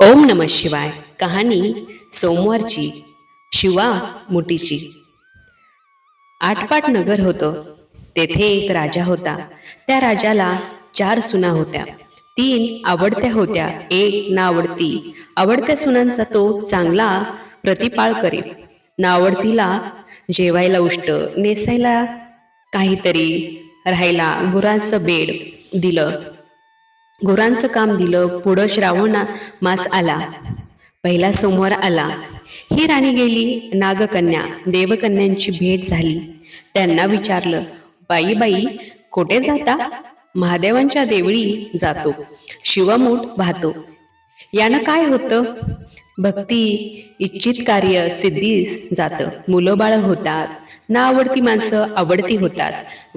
ओम नम शिवाय. कहाणी सोमवारची शिवा मुठीची. आठपाट नगर होतं. तेथे एक राजा होता. त्या राजाला चार सुना होत्या. तीन आवडत्या होत्या एक नावडती. आवडत्या सुनांचा तो चांगला प्रतिपाळ करी नावडतीला जेवायला उष्ट नेसायला काहीतरी राहायला गुरांचं बेड दिलं. गुरांचं काम दिलं पुढं श्रावण मास आला. पहिला सोमवार आला. ही राणी गेली नागकन्या देवकन्यांची भेट झाली. त्यांना विचारलं बाई बाई कुठे जाता? महादेवांच्या देवळी जातो शिवमूठ वाहतो यानं काय होतं? भक्ती इच्छित कार्य सिद्धीस जातं. मुलं बाळ होतात ना आवडती माणसं आवडती होतात.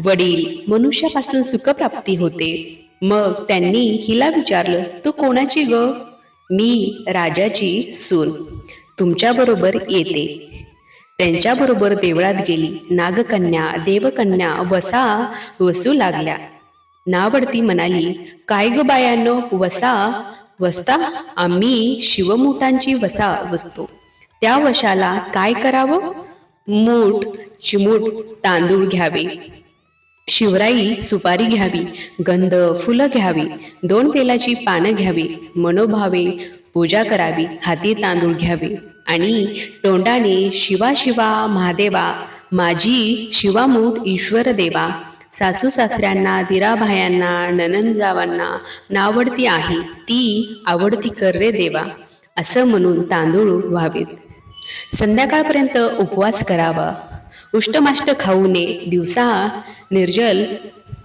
वडील मनुष्यापासून सुखप्राप्ती होते. मग त्यांनी हिला विचारलं तू कोणाची ग? मी राजाची सून. तुमच्याबरोबर येते. त्यांच्याबरोबर देवळात गेली. नागकन्या देवकन्या वसा वसू लागल्या. नावडती म्हणाली काय ग बायानो वसा? वसता? आम्ही शिवमुठांची वसा वसतो. त्या वशाला काय करावं? मूठ चिमूट तांदूळ घ्यावे. शिवराई सुपारी घ्यावी गंध फुलं घ्यावी दोन पेलाची पानं घ्यावी मनोभावे पूजा करावी हाती तांदूळ घ्यावे. आणि तोंडाने शिवा शिवा महादेवा माझी शिवामूठ ईश्वर देवा सासू सासऱ्यांना दिराभायांना ननंजावांना नावडती आहे ती आवडती कर रे देवा असं म्हणून तांदूळ व्हावेत. संध्याकाळपर्यंत उपवास करावा. उष्टमाष्ट खाऊ नये. दिवसा निर्जल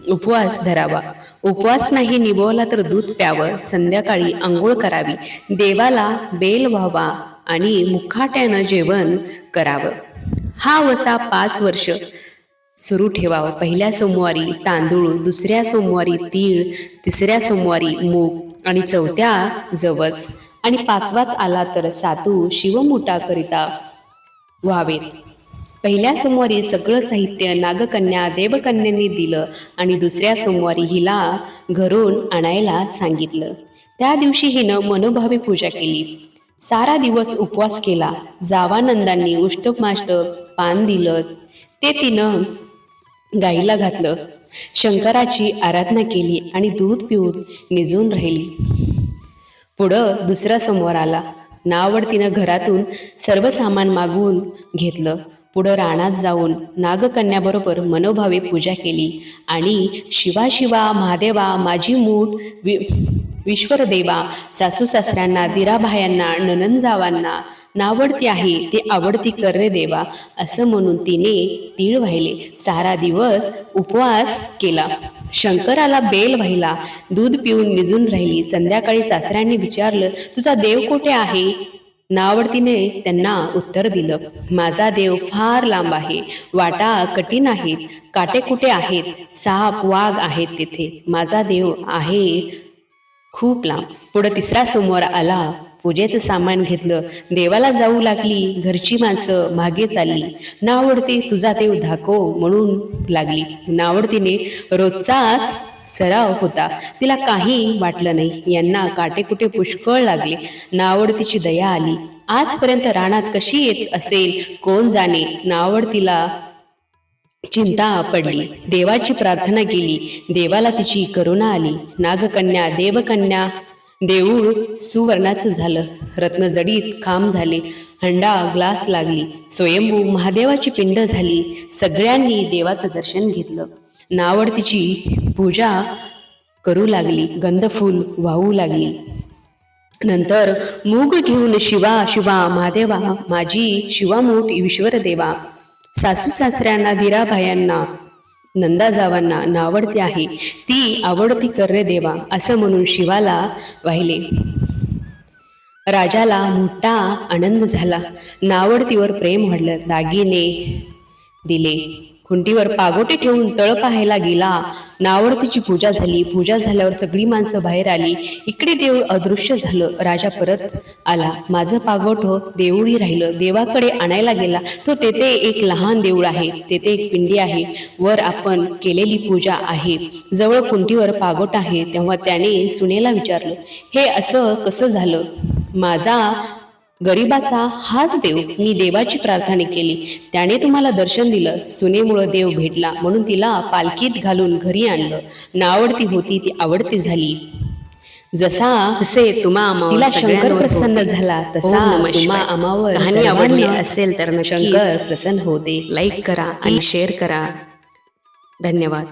उपवास धरावा. उपवास नाही निभवला तर दूध प्यावं. संध्याकाळी आंघोळ करावी. देवाला बेल व्हावा आणि मुखाट्यानं जेवण करावं. हा वसा पाच वर्ष सुरू ठेवावा. पहिल्या सोमवारी तांदूळ दुसऱ्या सोमवारी तीळ तिसऱ्या सोमवारी मूग आणि चौथ्या जवस. आणि पाचवाच आला तर सातू शिवमुटाकरिता व्हावेत. पहिल्या सोमवारी सगळं साहित्य नागकन्या देवकन्यांनी दिलं आणि दुसऱ्या सोमवारी हिला घरून आणायला सांगितलं. त्या दिवशी हिनं मनोभावी पूजा केली. सारा दिवस उपवास केला. जावानंदांनी उष्टमाष्ट पान दिलं. ते तिनं गाईला घातलं. शंकराची आराधना केली आणि दूध पिऊन निजून राहिली. पुढं दुसरा सोमवार आला. नावड तिनं घरातून सर्व सामान मागवून घेतलं. पुढं रानात जाऊन नागकन्याबरोबर मनोभावे पूजा केली आणि शिवा शिवा महादेवा माझी मूठ वि विश्वरदेवा सासू सासऱ्यांना दिराभायांना ननंजावांना नावडती आहे ती आवडती कर रे देवा असं म्हणून तिने तीळ वाहिले. सारा दिवस उपवास केला. शंकराला बेल वाहिला. दूध पिऊन निजून राहिली. संध्याकाळी सासऱ्यांनी विचारलं तुझा देव कुठे आहे? नावडतीने त्यांना उत्तर दिलं माझा देव फार लांब आहे वाटा कठीण आहेत काटे कुटे आहेत साप वाघ आहेत तिथे माझा देव आहे खूप लांब. पुढं तिसरा सोमवार आला पूजेचं सामान घेतलं देवाला जाऊ लागली घरची माणसं मागे चालली नावडते तुझा देव धाको म्हणून लागली. नावडतीने रोजचाच सराव होता. तिला काही वाटलं नाही. यांना काटेकुटे पुष्कळ लागले. नावडतीची दया आली. आजपर्यंत रानात कशी येत असेल कोण जाणे? नावडतीला चिंता पडली. देवाची प्रार्थना केली. देवाला तिची करुणा आली. नागकन्या देवकन्या देऊळ सुवर्णाचं झालं. रत्नजडीत खांब झाले. हंडा ग्लास लागली. स्वयंभू महादेवाची पिंड झाली. सगळ्यांनी देवाचं दर्शन घेतलं. नावडतीची पूजा करू लागली गंधफूल वाहू लागली. नंतर मूग घेऊन शिवा शिवा महादेवा माझी शिवामूठ ईश्वर देवा सासू सासऱ्यांना धीराभायांना नंदाजावांना नावडती आहे. ती आवडती कर देवा असं म्हणून शिवाला वाहिले. राजाला मोठा आनंद झाला. नावडतीवर प्रेम वाढलं. दागिने दिले. खुंटीवर पागोटे ठेवून तळ पाहायला गेला. नावडतीची पूजा झाली. पूजा झाल्यावर सगळी माणसं बाहेर आली. इकडे देऊळ अदृश्य झालं. राजा परत आला. माझं पागोट हो, देऊळी राहिलं. देवाकडे आणायला गेला. तो तेथे एक लहान देऊळ आहे. तेथे एक पिंडी आहे. वर आपण केलेली पूजा आहे. जवळ खुंटीवर पागोट आहे. तेव्हा त्याने सुनेला विचारलं हे असं कसं झालं? माझा गरिबाचा हाच देव मी देवाची प्रार्थना केली. त्याने तुम्हाला दर्शन दिलं. सुनेमुळं देव भेटला. म्हणून तिला पालखीत घालून घरी आणलं. नावडती होती ती आवडती झाली. जसा असे तुम्हा तिला शंकर प्रसन्न झाला तसा तुम्हा अमावर कहाणी आवडली असेल तर शंकर प्रसन्न होते. लाईक करा आणि शेअर करा. धन्यवाद.